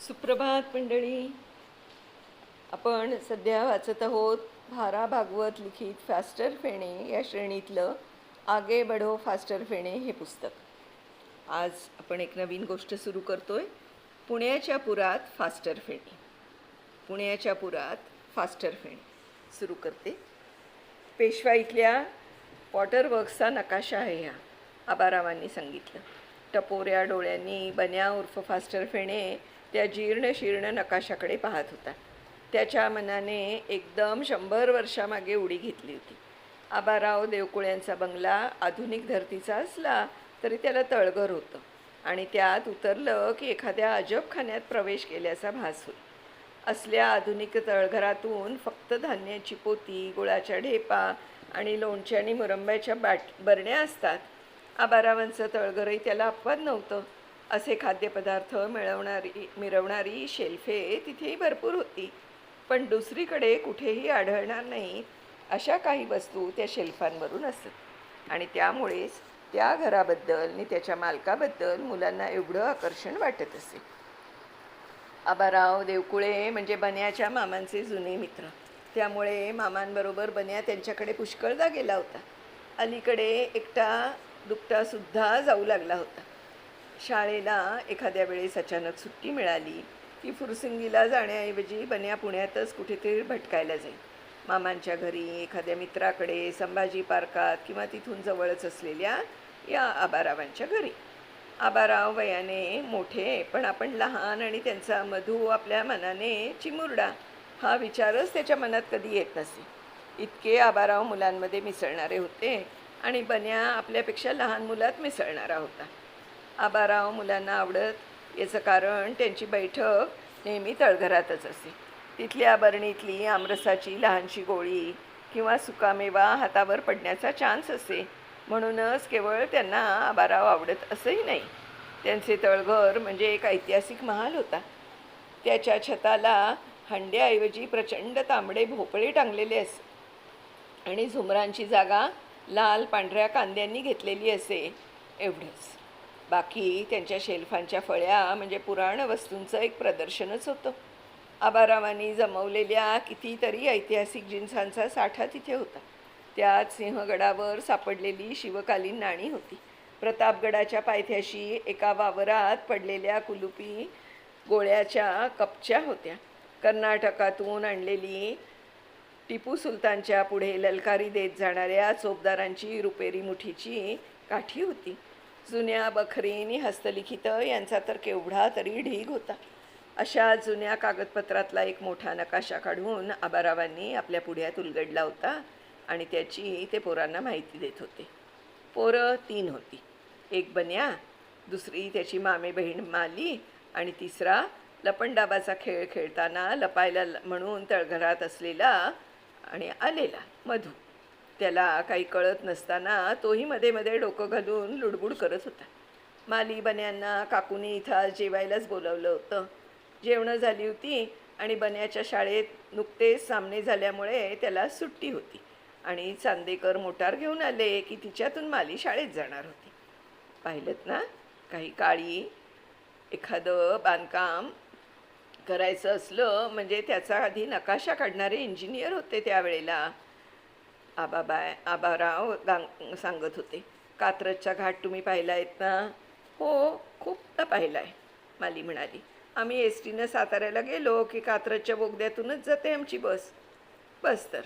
सुप्रभात मंडळी. आपण सध्या वाचत आहोत भारा भागवत लिखित फास्टर फेणे या श्रेणीतलं आगे बढो फास्टर फेणे हे पुस्तक. आज आपण एक नवीन गोष्ट सुरू करतोय. पुण्याच्या पुरात फास्टर फेणे. पुण्याच्या पुरात फास्टर फेणे. सुरू करते. पेशवा इथल्या वॉटर वर्क्सचा नकाशा आहे ह्या आबारावांनी सांगितलं. टपोऱ्या डोळ्यांनी बन्या उर्फ फास्टर फेणे त्या जीर्ण शीर्ण नकाशाकडे पाहत होता. त्याच्या मनाने एकदम शंभर वर्षामागे उडी घेतली होती. आबाराव देवकुळ्यांचा बंगला आधुनिक धर्तीचा असला तरी त्याला तळघर होतं आणि त्यात उतरलं की एखाद्या अजबखान्यात प्रवेश केल्याचा भास होईल. असल्या आधुनिक तळघरातून फक्त धान्याची पोती गुळाच्या ढेपा आणि लोणच्या आणि मुरंब्याच्या बाट बरण्या असतात. आबारावांचं तळघरही त्याला अपवाद नव्हतं. असे खाद्यपदार्थ मिळवणारी मिरवणारी शेल्फे तिथेही भरपूर होती. पण दुसरीकडे कुठेही आढळणार नाही अशा काही वस्तू त्या शेल्फांवरून असत आणि त्यामुळेच त्या घराबद्दल आणि त्याच्या मालकाबद्दल मुलांना एवढं आकर्षण वाटत असे. आबाराव देवकुळे म्हणजे बन्याच्या मामांचे जुने मित्र. त्यामुळे मामांबरोबर बन्या त्यांच्याकडे पुष्कळदा गेला होता. अलीकडे एकटा दुपटासुद्धा जाऊ लागला होता. शाळेला एखाद्या वेळेस अचानक सुट्टी मिळाली की फुरसिंगीला जाण्याऐवजी बन्या पुण्यातच कुठेतरी भटकायला जाईल. मामांच्या घरी एखाद्या मित्राकडे संभाजी पार्कात किंवा तिथून जवळच असलेल्या या आबारावांच्या घरी. आबाराव वयाने मोठे पण आपण लहान आणि त्यांचा मधू आपल्या मनाने चिमुरडा हा विचारच त्याच्या मनात कधी येत नसे. इतके आबाराव मुलांमध्ये मिसळणारे होते आणि बन्या आपल्यापेक्षा लहान मुलात मिसळणारा होता. आबाराव मुलांना आवडत. याचं कारण त्यांची बैठक नेहमी तळघरातच असे तिथल्या आबरणीतली आमरसाची लहानशी गोळी किंवा सुकामेवा हातावर पडण्याचा चान्स असे म्हणूनच केवळ त्यांना आबाराव आवडत असंही नाही. त्यांचे तळघर म्हणजे एक ऐतिहासिक महाल होता. त्याच्या छताला हंड्याऐवजी प्रचंड तांबडे भोपळे टांगलेले असे आणि झुमरांची जागा लाल पांढऱ्या कांद्यांनी घेतलेली असे एवढंच. बाकी त्यांच्या शेल्फांच्या फळ्या म्हणजे पुराण वस्तूंचं एक प्रदर्शनच होतं. आबारावांनी जमवलेल्या कितीतरी ऐतिहासिक जिन्सांचा साठा तिथे होता. त्यात सिंहगडावर सापडलेली शिवकालीन नाणी होती. प्रतापगडाच्या पायथ्याशी एका वावरात पडलेल्या कुलुपी गोळ्याच्या कपच्या होत्या. कर्नाटकातून आणलेली टिपू सुलतानच्या पुढे ललकारी देत जाणाऱ्या चोपदारांची रुपेरी मुठीची काठी होती. जुन्या बखरीनी हस्तलिखित यांचा तर केवढा तरी ढीग होता. अशा जुन्या कागदपत्रातला एक मोठा नकाशा काढून आबारावांनी आपल्या पुढ्यात उलगडला होता आणि त्याची ते पोरांना माहिती देत होते. पोरं तीन होती. एक बन्या दुसरी त्याची मामे बहीण माली आणि तिसरा लपंडाबाचा खेळ खेळताना लपायला ल- म्हणून तळघरात असलेला आणि आलेला मधू. त्याला काही कळत नसताना तोही मध्ये मध्ये डोकं घालून लुडबुड करत होता. माली बन्यांना काकूने इथं आज जेवायलाच बोलावलं होतं. जेवणं झाली होती आणि बन्याच्या शाळेत नुकतेच सामने झाल्यामुळे त्याला सुट्टी होती आणि चांदेकर मोटार घेऊन आले की तिच्यातून माली शाळेत जाणार होती. पाहिलं ना काही काळी एखादं बांधकाम करायचं असलं म्हणजे त्याचा आधी नकाशा काढणारे इंजिनियर होते त्यावेळेला. आबाबाय आबाराव गांग सांगत होते कात्रजचा घाट तुम्ही पाहिला आहेत ना? हो खूपदा पाहिला आहे माली म्हणाली. आम्ही एस टीनं साताऱ्याला गेलो की कात्रजच्या बोगद्यातूनच जाते आमची बस. बस तर.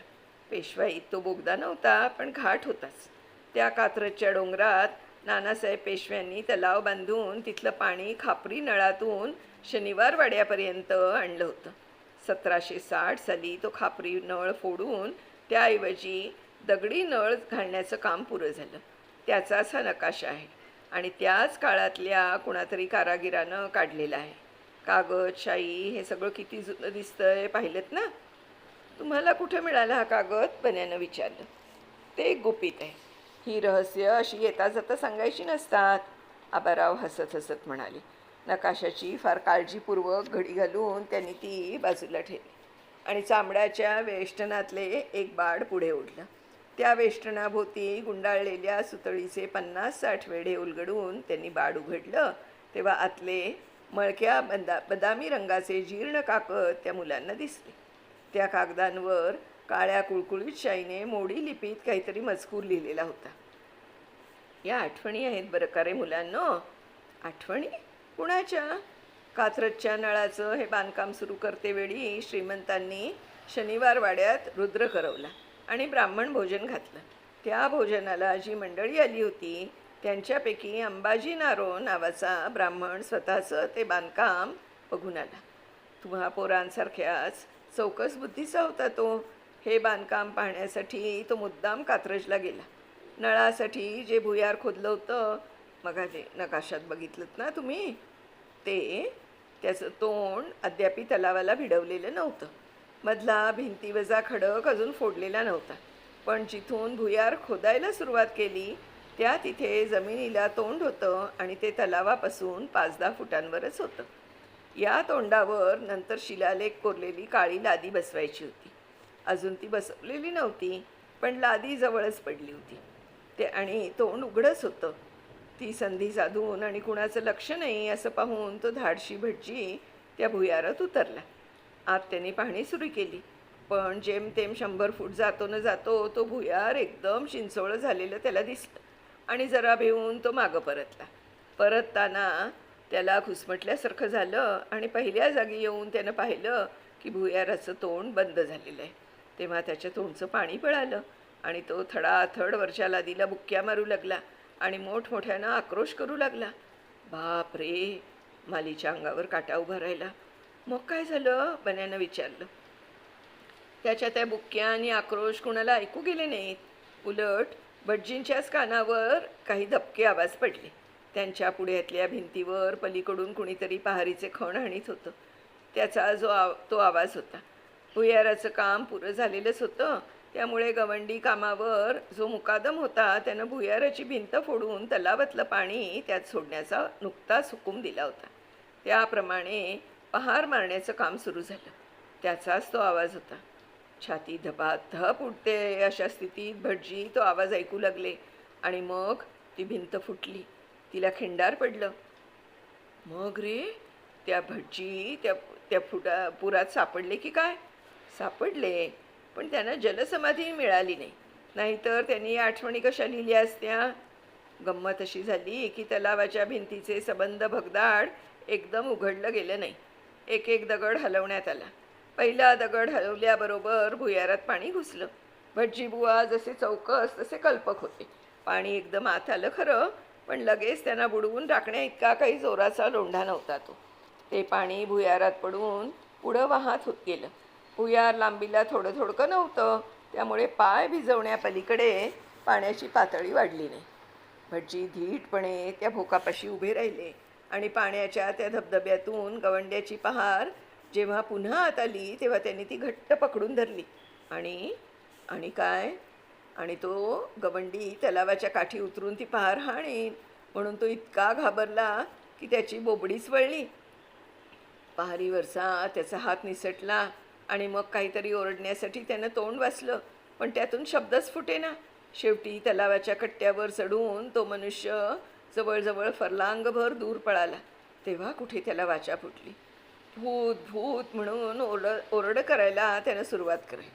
पेशवाईत तो बोगदा नव्हता पण घाट होताच. त्या कात्रजच्या डोंगरात नानासाहेब पेशव्यांनी तलाव बांधून तिथलं पाणी खापरी नळातून शनिवार वाड्यापर्यंत आणलं होतं. सतराशे साठ साली तो खापरी नळ फोडून त्याऐवजी दगडी नळ घालण्याचं काम पुरं झालं. त्याचा असा नकाशा आहे आणि त्याच काळातल्या कुणातरी कारागिरानं काढलेला आहे. कागद शाई हे सगळं किती जुनं दिसतंय पाहिलेत ना? तुम्हाला कुठे मिळाला हा कागद? बन्यानं विचारलं. ते एक गुपित आहे. ही रहस्य अशी येता जाता सांगायची नसतात. आबाराव हसत हसत म्हणाले. नकाशाची फार काळजीपूर्वक घडी घालून त्यांनी ती बाजूला ठेवली. आणि चामड्याच्या वेष्टनातले एक बाड पुढे ओढलं. त्या वेष्टनाभोवती गुंडाळलेल्या सुतळीचे पन्नास साठ वेढे उलगडून त्यांनी बाड उघडलं. तेव्हा आतले मळक्या बदा बदामी रंगाचे जीर्ण काकद त्या मुलांना दिसले. त्या कागदांवर काळ्या कुळकुळीत शाईने मोडी लिपीत काहीतरी मजकूर लिहिलेला होता. या आठवणी आहेत बरं का रे मुलांनो? आठवणी? कुणाच्या? कात्रजच्या नळाचं हे बांधकाम सुरू करतेवेळी श्रीमंतांनी शनिवार वाड्यात रुद्र करवला आणि ब्राह्मण भोजन घातलं. त्या भोजनाला जी मंडळी आली होती त्यांच्यापैकी अंबाजी नारो नावाचा ब्राह्मण स्वतःचं ते बांधकाम बघून आला. तुम्हा पोरांसारख्याच चौकस बुद्धीचा होता तो. हे बांधकाम पाहण्यासाठी तो मुद्दाम कात्रजला गेला. नळासाठी जे भुयार खोदलं होतं मगा जे नकाशात बघितलं ना तुम्ही? ते त्याचं तोंड अद्यापी तलावाला भिडवलेलं नव्हतं. मधला भिंतीवजा खडक अजून फोडलेला नव्हता. पण जिथून भुयार खोदायला सुरुवात केली त्या तिथे जमिनीला तोंड होतं आणि ते तलावापासून पाच दहा फुटांवरच होतं. या तोंडावर नंतर शिलालेख कोरलेली काळी लादी बसवायची होती. अजून ती बसवलेली नव्हती पण लादी जवळच पडली होती. ते आणि तोंड उघडच होतं. ती संधी साधून आणि कुणाचं लक्ष नाही असं पाहून तो धाडशी भटजी त्या भुयारात उतरला. आत त्याने पाहणी सुरू केली. पण जेमतेम शंभर फूट जातो न जातो तो भुयार एकदम चिंचोळं झालेलं त्याला दिसलं आणि जरा भिवून तो मागं परतला. परतताना त्याला घुसमटल्यासारखं झालं आणि पहिल्या जागी येऊन त्यानं पाहिलं की भुयाराचं तोंड बंद झालेलं आहे. तेव्हा त्याच्या तोंडचं पाणी पळालं आणि तो थडाथड वर्षाला लादीला बुक्क्या मारू लागला. आणि मोठमोठ्यानं आक्रोश करू लागला. बाप रे मालीच्या अंगावर काटा उभा राहिला. मग काय झालं? बन्यानं विचारलं. त्याच्या त्या बुक्क्या आणि आक्रोश कुणाला ऐकू गेले नाहीत. उलट भटजींच्याच कानावर काही धपके आवाज पडले. त्यांच्या पुढ्यातल्या भिंतीवर पलीकडून कुणीतरी पहारीचे खण हाणीत होतं. त्याचा जो आव तो आवाज होता. भुयाराचं काम पुरं झालेलंच होतं. त्यामुळे गवंडी कामावर जो मुकादम होता त्यानं भुयाराची भिंत फोडून तलावातलं पाणी त्यात सोडण्याचा नुकताच हुकूम दिला होता. त्याप्रमाणे पहार मारण्याचं काम सुरू झालं. त्याचाच तो आवाज होता. छाती धपाधप उठते अशा स्थितीत भटजी तो आवाज ऐकू लागले आणि मग ती भिंत फुटली. तिला खिंडार पडलं. मग रे त्या भटजी त्या त्या फुटा पुरात सापडले की काय? सापडले पण त्यांना जलसमाधी मिळाली नाही. नाहीतर त्यांनी आठवणी कशा लिहिल्या असत्या? गंमत अशी झाली की तलावाच्या भिंतीचे सबंध भगदाड एकदम उघडलं गेलं नाही. एक एक दगड हलवण्यात आला. पहिला दगड हलवल्याबरोबर भुयारात पाणी घुसलं. भटजीबुवा जसे चौकस तसे कल्पक होते. पाणी एकदम आत आलं खरं पण लगेच त्यांना बुडवून टाकण्या इतका काही जोराचा लोंढा नव्हता तो. ते पाणी भुयारात पडून पुढं वाहत होत गेलं. भुयार लांबीला थोडं थोडकं नव्हतं. त्यामुळे पाय भिजवण्यापलीकडे पाण्याची पातळी वाढली नाही. भटजी धीटपणे त्या भोकापाशी उभे राहिले आणि पाण्याच्या त्या धबधब्यातून गवंड्याची पहार जेव्हा पुन्हा आत आली तेव्हा त्यांनी ती घट्ट पकडून धरली. आणि आणि काय? आणि तो गवंडी तलावाच्या काठी उतरून ती पहार हाणीन म्हणून तो इतका घाबरला की त्याची बोबडीच वळली पहारीवरचा त्याचा हात निसटला. आणि मग काहीतरी ओरडण्यासाठी त्यानं तोंड वाचलं. पण त्यातून शब्दच फुटेना शेवटी तलावाच्या कट्ट्यावर चढून तो मनुष्य जवळजवळ फरलांगभर दूर पळाला. तेव्हा कुठे त्याला वाचा फुटली? भूत भूत म्हणून ओरड ओरड करायला त्यानं सुरुवात करे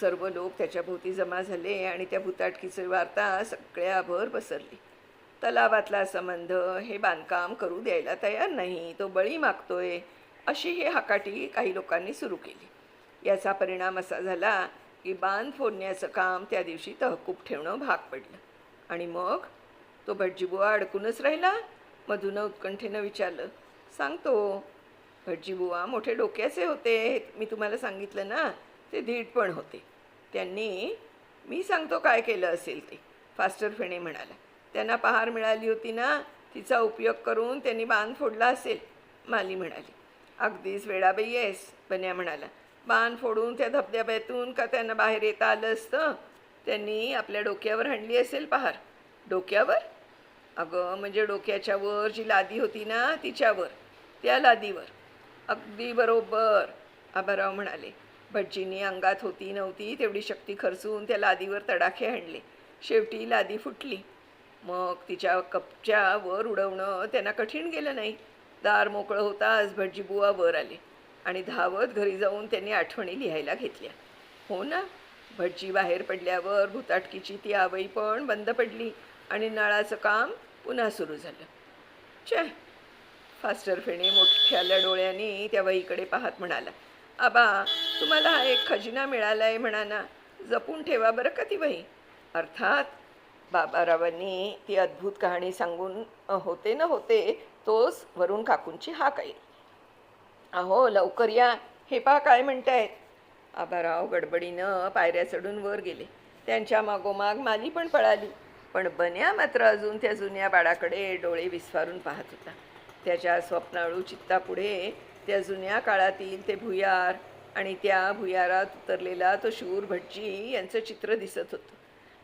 सर्व लोक त्याच्याभोवती जमा झाले आणि त्या भूताटकीची वार्ता सगळ्याभर पसरली. तलावातला संबंध हे बांधकाम करू द्यायला तयार नाही. तो बळी मागतोय. अशी ही हाकाटी काही लोकांनी सुरू केली. याचा परिणाम असा झाला की बांध फोडण्याचं काम त्या दिवशी तहकूब ठेवणं भाग पडलं. आणि मग तो भटजीबुवा अडकूनच राहिला. मधून उत्कंठेनं विचारलं सांगतो भटजीबुवा मोठे डोक्याचे होते मी तुम्हाला सांगितलं ना ते धीट पण होते. त्यांनी मी सांगतो काय केलं असेल ते. फास्टर फेणे म्हणाला त्यांना पहार मिळाली होती ना तिचा उपयोग करून त्यांनी बांध फोडला असेल. माली म्हणाली अगदीच वेळाबाई येस बन्या म्हणाला. बाण फोडून त्या धबधब्यातून का त्यांना बाहेर येता आलं असतं? त्यांनी आपल्या डोक्यावर हाणली असेल पहार. डोक्यावर? अगं म्हणजे डोक्याच्या वर जी लादी होती ना तिच्यावर त्या लादीवर. अगदी बरोबर आबाराव म्हणाले. भटजींनी अंगात होती नव्हती तेवढी शक्ती खर्चून त्या लादीवर तडाखे हाणले. शेवटी लादी फुटली. मग तिच्या कपच्या वर उडवणं त्यांना कठीण गेलं नाही. दार मोकळं होताच भटजी बुवा वर आले आणि धावत घरी जाऊन त्यांनी आठवणी लिहायला घेतल्या. हो ना भटजी बाहेर पडल्यावर भुताटकीची ती आवई पण बंद पडली आणि नळाचं काम पुन्हा सुरू झालं. चे फास्टर फेणे मोठ्याल्या डोळ्यांनी त्या वहीकडे पाहत म्हणाला आबा तुम्हाला हा एक खजिना मिळाला आहे म्हणा ना जपून ठेवा बरं का ती वही. अर्थात बाबारावांनी ती अद्भुत कहाणी सांगून होते न होते तोच वरून काकूंची हाक येईल अहो लवकर या. हे पहा काय म्हणतायत. आबाराव गडबडीनं पायऱ्या चढून वर गेले. त्यांच्या मागोमाग माली पण पळाली. पण बन्या मात्र अजून त्या जुन्या बाळाकडे डोळे विस्फारून पाहत होता. त्याच्या स्वप्नाळू चित्तापुढे त्या जुन्या काळातील ते भुयार आणि त्या भुयारात उतरलेला तो शूर भटजी यांचं चित्र दिसत होतं.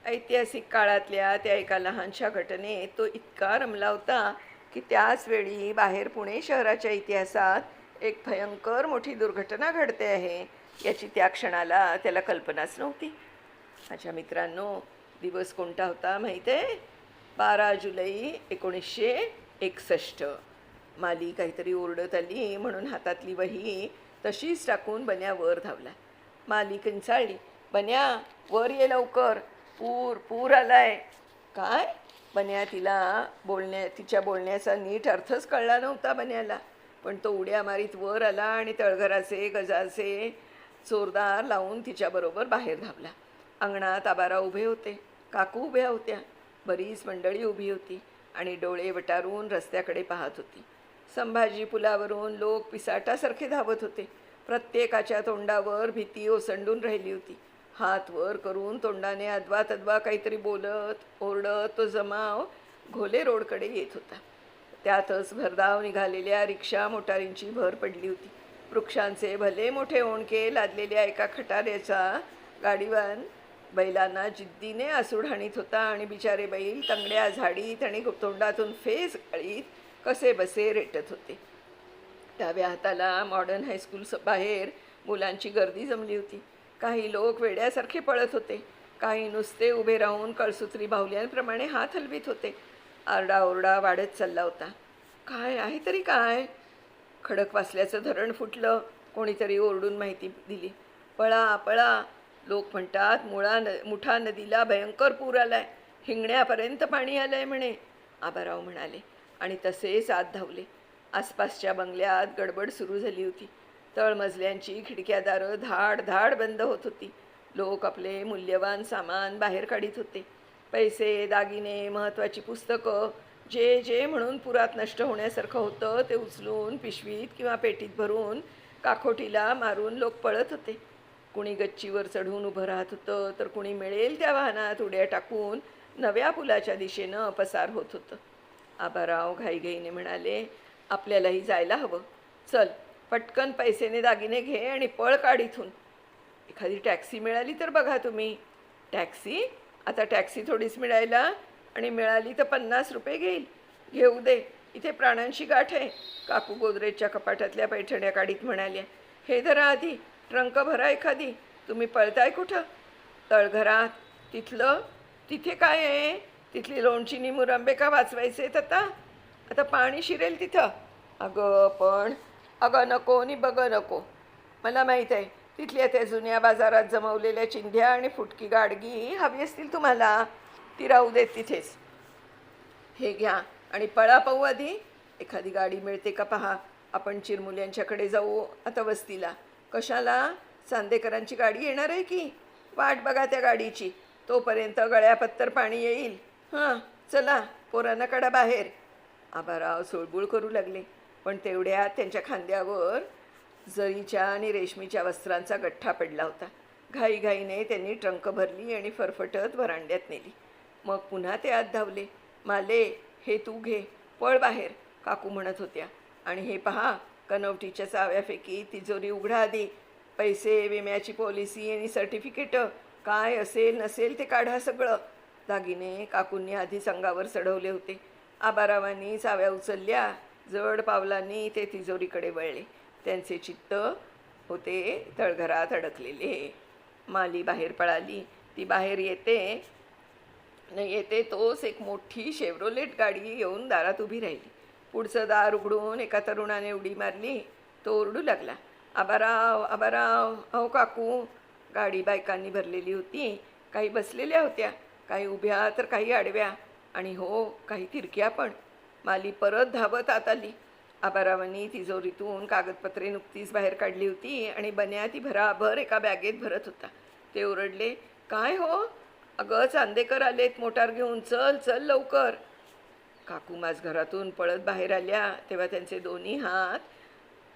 ऐतिहासिक काळातल्या त्या एका लहानशा घटनेत तो इतका रमला होता की त्याचवेळी बाहेर पुणे शहराच्या इतिहासात एक भयंकर मोठी दुर्घटना घडते आहे याची त्या क्षणाला त्याला कल्पनाच नव्हती. माझ्या मित्रांनो दिवस कोणता होता माहीत आहे? बारा जुलै एकोणीसशे एकसष्ट. माली काहीतरी ओरडत आली म्हणून हातातली वही तशीच टाकून बन्या वर धावला. माली किंचाळली बन्या वर ये लवकर. पूर पूर आलाय. काय? बन्या तिला बोलण्या तिच्या बोलण्याचा नीट अर्थच कळला नव्हता बन्याला. पण तो उड्या मारीत वर आला आणि तळघराचे गजाचे चोरदार लावून तिच्याबरोबर बाहेर धावला. अंगणात आबारा उभे होते. काकू उभ्या होत्या. बरीच मंडळी उभी होती आणि डोळे वटारून रस्त्याकडे पाहत होती. संभाजी पुलावरून लोक पिसाटासारखे धावत होते. प्रत्येकाच्या तोंडावर भीती ओसंडून राहिली होती. हात वर करून तोंडाने अद्वा तद्वा काहीतरी बोलत ओरडत तो जमाव घोले रोडकडे येत होता. त्यातच भरधाव निघालेल्या रिक्षा मोटारींची भर पडली होती. वृक्षांचे भले मोठे ओणके लादलेल्या एका खटाऱ्याचा गाडीवान बैलांना जिद्दीने आसूड हाणीत होता आणि बिचारे बैल तंगड्या झाडीत आणि तोंडातून फेस गाळीत कसे बसे रेटत होते. डाव्या हाताला मॉडर्न हायस्कूल बाहेर मुलांची गर्दी जमली होती. काही लोक वेड्यासारखे पळत होते. काही नुसते उभे राहून कळसूत्री बाहुल्यांप्रमाणे हात हलवीत होते. आरडाओरडा वाढत चालला होता. काय आहे तरी काय? खडक वाचल्याचं धरण फुटलं. कोणीतरी ओरडून माहिती दिली. पळा पळा. लोक म्हणतात मुळा न मुठा नदीला भयंकर पूर आलाय. हिंगण्यापर्यंत पाणी आलं आहे म्हणे. आबाराव म्हणाले. आणि तसेच आत धावले. आसपासच्या बंगल्यात गडबड सुरू झाली होती. तळमजल्यांची खिडक्यादारं धाड धाड बंद होत होती. लोक आपले मूल्यवान सामान बाहेर काढीत होते. पैसे दागिने महत्त्वाची पुस्तकं जे जे म्हणून पुरात नष्ट होण्यासारखं होतं ते उचलून पिशवीत किंवा पेटीत भरून काखोटीला मारून लोक पळत होते. कुणी गच्चीवर चढून उभं राहत होतं तर कुणी मिळेल त्या वाहनात उड्या टाकून नव्या पुलाच्या दिशेनं पसार होत होतं. आबाराव घाईघाईने म्हणाले आपल्यालाही जायला हवं. चल पटकन पैसेने दागिने घे आणि पळ काढ इथून एखादी टॅक्सी मिळाली तर बघा तुम्ही. टॅक्सी? आता टॅक्सी थोडीच मिळायला आणि मिळाली तर पन्नास रुपये घेईल. घेऊ दे. इथे प्राणांशी गाठ आहे. काकू गोदरेजच्या कपाटातल्या पैठण्या काढीत म्हणाल्या हे धरा आधी. ट्रंक भरा एखादी. तुम्ही पळताय कुठं? तळघरात. तिथलं? तिथे काय आहे? तिथली लोणची निमुरंबे का वाचवायचे आहेत आता? आता पाणी शिरेल तिथं. अगं पण अगं नको नि बघं नको. मला माहीत आहे तिथल्या त्या जुन्या बाजारात जमवलेल्या चिंध्या आणि फुटकी गाडगी हवी असतील तुम्हाला. ती राहू देत तिथेच. हे घ्या आणि पळा पाहू आधी. एखादी गाडी मिळते का पहा. आपण चिरमुल्यांच्याकडे जाऊ आता वस्तीला. कशाला? चांदेकरांची गाडी येणार आहे की? वाट बघा त्या गाडीची. तोपर्यंत गळ्यापत्तर पाणी येईल. हां चला पोरांना काढा बाहेर. आबाराव सोळबुळ करू लागले. पण तेवढ्या त्यांच्या खांद्यावर जरीच्या आणि रेशमीच्या वस्त्रांचा गठ्ठा पडला होता. घाईघाईने त्यांनी ट्रंक भरली आणि फरफटत वरांड्यात नेली. मग पुन्हा ते आत धावले. माले हे तू घे पळ बाहेर काकू म्हणत होत्या. आणि हे पहा कनवटीच्या चाव्यापैकी तिजोरी उघडा आधी. पैसे विम्याची पॉलिसी आणि सर्टिफिकेटं. काय असेल नसेल ते काढा सगळं. दागिने काकूंनी आधीच अंगावर चढवले होते. आबारावांनी चाव्या उचलल्या. जड पावलांनी ते तिजोरीकडे वळले. त्यांचे चित्त होते तळघरात अडकलेले. माली बाहेर पळाली. ती बाहेर येते न येते तोच एक मोठी शेवरोलेट गाडी येऊन दारात उभी राहिली. पुढचं दार उघडून एका तरुणाने उडी मारली. तो ओरडू लागला. आबाराव आबाराव अहो काकू. गाडी बायकांनी भरलेली होती. काही बसलेल्या होत्या काही उभ्या तर काही आडव्या. आणि हो काही तिरक्या पण. माली परत धावत आत आली. आबारावांनी तिजोरीतून कागदपत्रे नुकतीच बाहेर काढली होती आणि बन्या ती भराभर एका बॅगेत भरत होता. ते ओरडले काय हो? अगं चांदेकर आलेत मोटार घेऊन चल चल लवकर. काकू माझ घरातून पळत बाहेर आल्या तेव्हा त्यांचे दोन्ही हात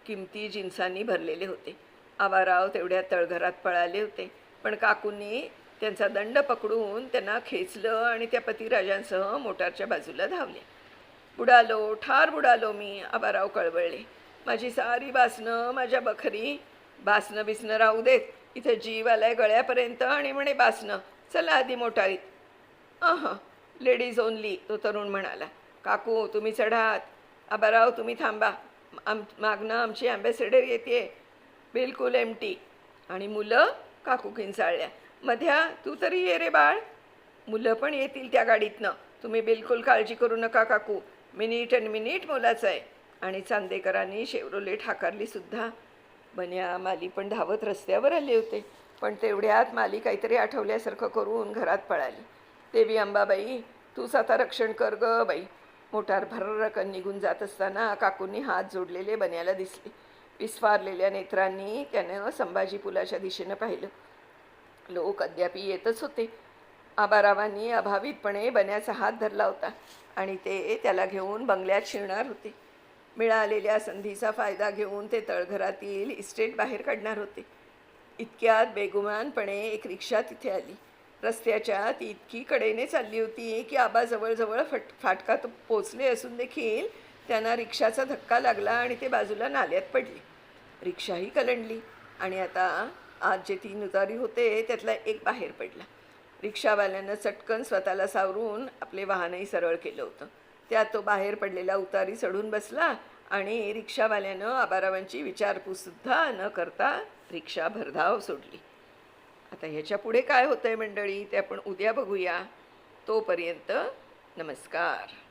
किमती जिन्सांनी भरलेले होते. आबाराव तेवढ्या तळघरात पळाले होते पण काकूंनी त्यांचा दंड पकडून त्यांना खेचलं आणि त्या पतिराजांसह मोटारच्या बाजूला धावल्या. बुडालो ठार बुडालो मी आबाराव कळवळले. माझी सारी बासनं माझ्या बखरी. बासनं बिसनं राहू देत. इथं जीव आलाय गळ्यापर्यंत आणि म्हणे बासनं चला आधी मोटारीत. अह लेडीज ओनली तो तरुण म्हणाला. काकू तुम्ही चढात. आबाराव तुम्ही थांबा. आम मागणं आमची ॲम्बॅसेडर येते बिलकुल एमटी आणि मुलं? काकू किंचाळल्या मध्या तू तरी ये रे बाळ. मुलं पण येतील त्या गाडीतनं. तुम्ही बिलकुल काळजी करू नका काकू. मिनिट अँड मिनिट मोलाचं आहे. आणि चांदेकरांनी शेवरोलेट हाकारलीसुद्धा बन्या माली पण धावत रस्त्यावर आले होते. पण तेवढ्यात माली काहीतरी आठवल्यासारखं करून घरात पळाली. देवी अंबाबाई तूच आता रक्षण कर ग बाई. मोटार भररकन निघून जात असताना काकूंनी हात जोडलेले बन्याला दिसले. विस्फारलेल्या नेत्रांनी त्यानं संभाजी पुलाच्या दिशेनं पाहिलं. लोक अद्यापी येतच होते. आबारावांनी अभावितपणे बन्याचा हात धरला होता. आणि ते त्याला घेऊन बंगल्यात शिरणार होते. मिळालेल्या संधीचा फायदा घेऊन ते तळघरातील इस्टेट बाहेर काढणार होते. इतक्यात बेगुमानपणे एक रिक्षा तिथे आली. रस्त्याच्या ती इतकी कडेने चालली होती की आबा जवळजवळ फट फाटकात पोचले असून देखील त्यांना रिक्षाचा धक्का लागला आणि ते बाजूला नाल्यात पडले. रिक्षाही कलंडली आणि आता आज जे तीन उतारी होते त्यातला एक बाहेर पडला. रिक्षावाल्यानं चटकन स्वतःला सावरून आपले वाहनही सरळ केलं होतं. त्यात तो बाहेर पडलेला उतारी चढून बसला आणि रिक्षावाल्यानं आबारावांची विचारपूससुद्धा न करता रिक्षा भरधाव सोडली. आता ह्याच्या पुढे काय होतं आहे मंडळी? ते आपण उद्या बघूया. तोपर्यंत नमस्कार.